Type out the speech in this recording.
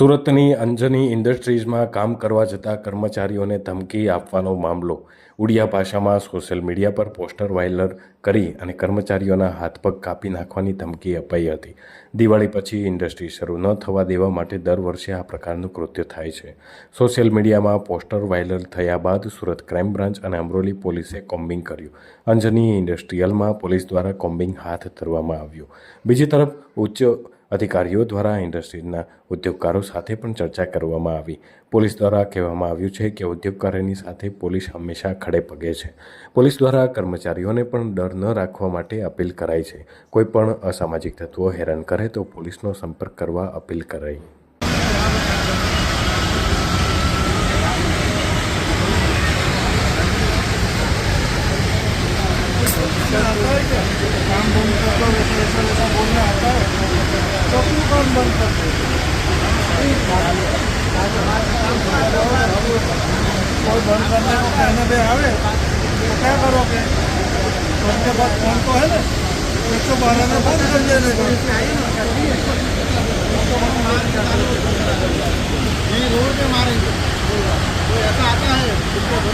સુરતની અંજની ઇન્ડસ્ટ્રીઝમાં કામ કરવા જતા કર્મચારીઓને ધમકી આપવાનો મામલો. ઉડિયા ભાષામાં સોશિયલ મીડિયા પર પોસ્ટર વાયરલ કરી અને કર્મચારીઓના હાથ પગ કાપી નાખવાની ધમકી અપાઈ હતી. દિવાળી પછી ઇન્ડસ્ટ્રી શરૂ ન થવા દેવા માટે દર વર્ષે આ પ્રકારનું કૃત્ય થાય છે. સોશિયલ મીડિયામાં પોસ્ટર વાયરલ થયા બાદ સુરત ક્રાઇમ બ્રાન્ચ અને અમરોલી પોલીસે કોમ્બિંગ કર્યું. અંજની ઇન્ડસ્ટ્રીયલમાં પોલીસ દ્વારા કોમ્બિંગ હાથ ધરવામાં આવ્યું. બીજી તરફ ઉચ્ચ અધિકારીઓ દ્વારા ઇન્ડસ્ટ્રીના ઉદ્યોગકારો સાથે પણ ચર્ચા કરવામાં આવી. પોલીસ દ્વારા કહેવામાં આવ્યું છે કે ઉદ્યોગકારોની સાથે પોલીસ હંમેશા ખડે પગે છે. પોલીસ દ્વારા કર્મચારીઓને પણ ડર ન રાખવા માટે અપીલ કરાઈ છે. કોઈ પણ અસામાજિક તત્વો હેરાન કરે તો પોલીસનો સંપર્ક કરવા અપીલ કરાઈ. કામ બંધ કોઈ બંધ કરનારો કહીને બે આવે તો ક્યાં કરો કે બંને બાદ ફોન તો હે? ને એક તો બારને બંધ કરી દેને ये रोड पे मारेंगे तो ऐसा आता है